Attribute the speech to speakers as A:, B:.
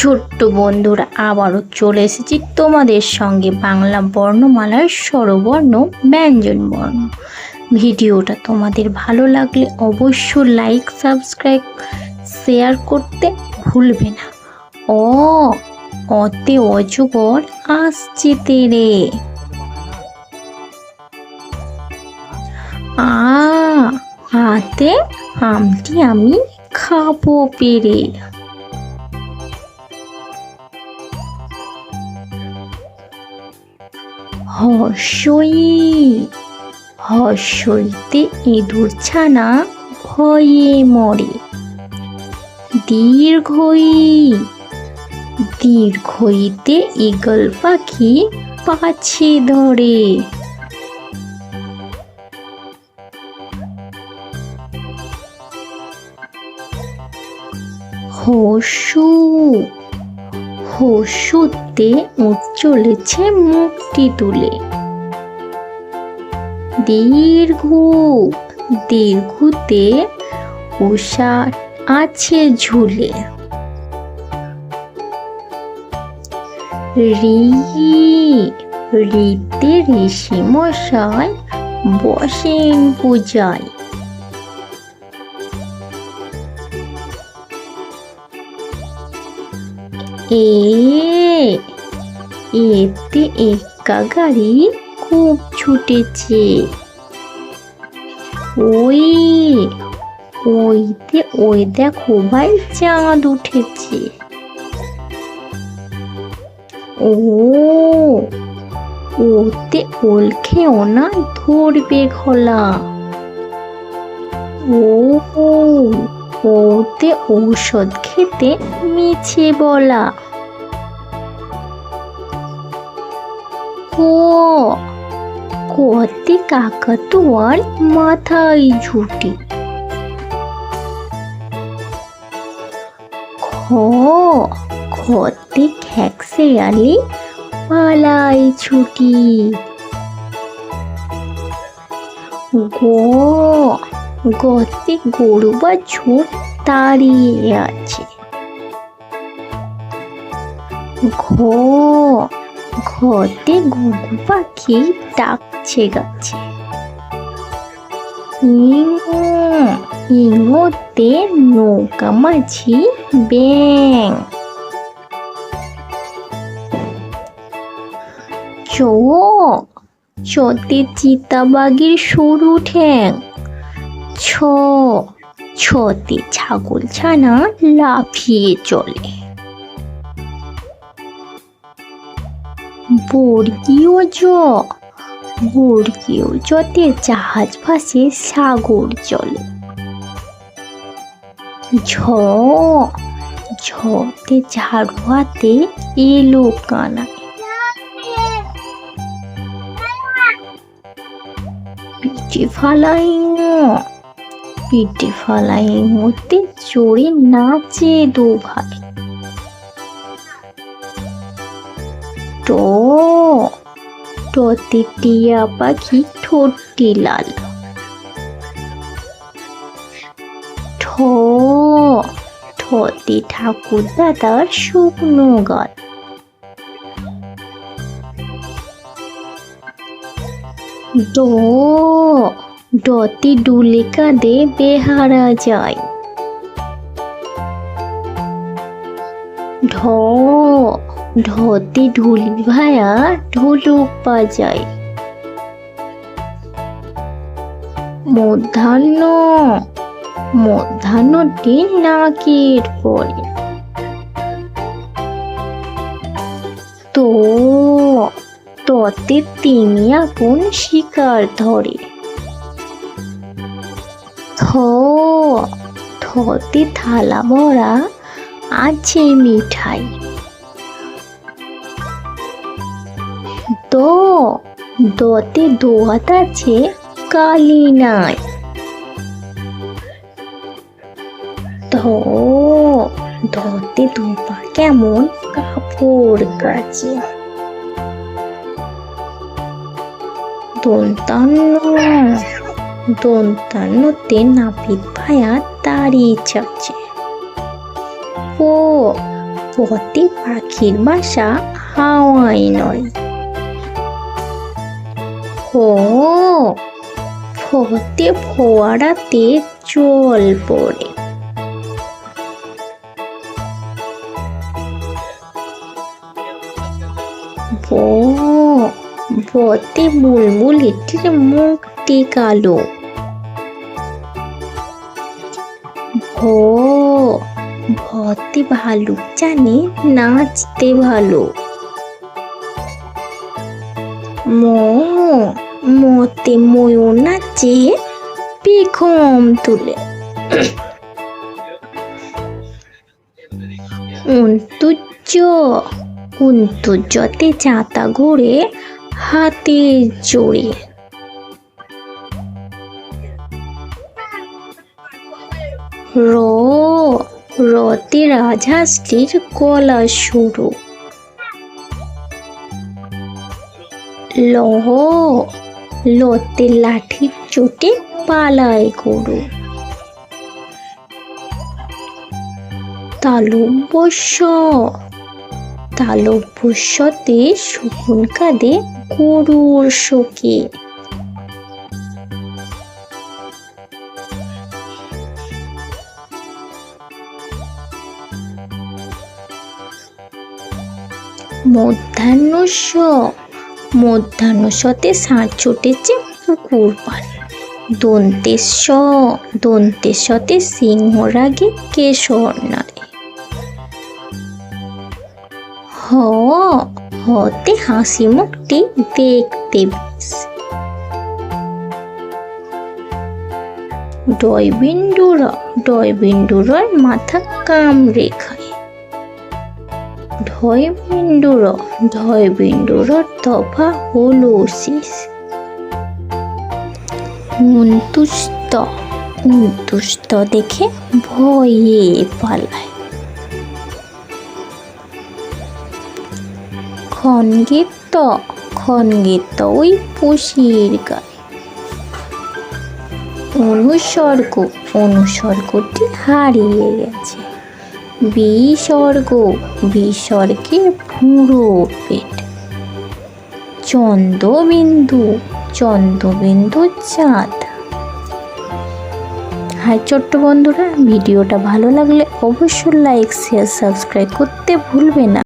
A: ছোট্ট বন্ধুরা আবারও চলে এসেছি তোমাদের সঙ্গে বাংলা বর্ণমালার স্বরবর্ণ ব্যঞ্জন বর্ণ। ভিডিওটা তোমাদের ভালো লাগলে অবশ্য লাইক সাবস্ক্রাইব শেয়ার করতে ভুলবে না। ও, অতে অজগর আসছে তেরে। আ, হাতে আমটি আমি খাব পেরে। হর্ষই হর্ষইতে ইঁদুর ছানা ভয়ে মরে। দীর্ঘই দীর্ঘইতে ঈগল পাখি পাছে ধরে। হসু হসুতে উঠ চলেছে মুক্তি তুলে। দীর্ঘ, দীর্ঘতে উষা আছে ঝুলে। রি রিতে ঋষি মশাই বসেন পূজায়। এ, এতে একা গাড়ি খুব ছুটেছে। ওই, ওইতে ওই দেখো ভাই চাঁদ উঠেছে। ও, ওতে ওল খেও না ধরবে ঘোলা। ও ওতে ঔষধ খেতে মিছে বলা। কতে কাকাতুয়ার মাথায় ঝুটি। খ খতে খ্যাকশেয়ালি পালাই ছুটি। গো গতে গরু বা ঝোপ দাঁড়িয়ে আছে। ঘ ঘতে ঘুঘু পাখি ডাকছে গাছে। ইঙো ইঙোতে নৌকা মাঝি ব্যাং। চতে চিতাবাগের সরু ঠ্যাং। ছ, ছতে ছাগল ছানা লাফিয়ে চলে। বর্গীয় জ, বর্গীয় জতে জাহাজ ভাসে সাগর চলে ঝ, ঝতে ঝাড়ু হাতে এলো কানায় ফালাই পিঠে ফালাই মতে চড়ে নাচে দু ভাই ট, টতে টিয়া পাখি ঠোঁটটি লাল। ঠ ঠতে ঠাকুর দাদার শুকনো গাল। ড ডতে ডুলে কাঁদে বেহারা যায়। ঢ ঢতে ঢুলি ভায়া ঢোলক বাজায় মধ্যাহ্ন, মধ্যাহ্নটি নাকের পরে। তো, ততে তিনি আপন শিকার ধরে। থতে থালা ভরা আছে মিঠাই। দ, দতে দোয়াত আছে কালি নাই। ধতে ধোপা কেমন কাপড় কাছে দন্তান্ন দন্তান্নতে নাপিত ভায়া দাঁড়িয়ে চাচ্ছে ও ফতে পাখির বাসা হাওয়াই নয়। ও ফতে ফোয়ারাতে জল পড়ে। বতে বুলবুলিটির মুখটি কালো। ও ভতে ভালুক জানে, নাচতে ভালো। মো, মতে ময়ূর নাচে পেখম তুলে। উন্তুজ উন্তুজতে চাতা ঘুরে হাতে জোরে। র, রতে রাজহাঁসটির গলা শুরু। লহ, লতে লাঠির চোটে পালায় গরু। তালব্যস্য তালব্যস্যতে শকুন কাঁদে গরুর শোকে। মধ্যাহ্নস্য মধ্যাহ্নস্যতে ষাঁড় ছুটেছে পুকুর পাড়ে। দন্তেশ্ব দন্তেশ্বতে সিংহ রাগে কেশর নারে হ, হতে হাসি মুখটি দেখতে বেশ। ডয়বিন্দুরা, ডয়বিন্দুরার মাথা কামড়ে খায় ঢয় বিন্দুর ঢয় বিন্দুর দফা হলো শেষ উন্তুষ্ট উন্তুষ্ট দেখে ভয়ে পালায়। খনগীত খনগীত ওই পুষির গায়ে। অনুসর্গ, অনুসর্গটি হারিয়ে গেছে। বিসর্গ, বিসর্গে ভুঁড়ো পেট। চন্দ্রবিন্দু চন্দ্রবিন্দু চাঁদ। হ্যাঁ ছোট্ট বন্ধুরা, ভিডিওটা ভালো লাগলে অবশ্যই লাইক শেয়ার সাবস্ক্রাইব করতে ভুলবে না।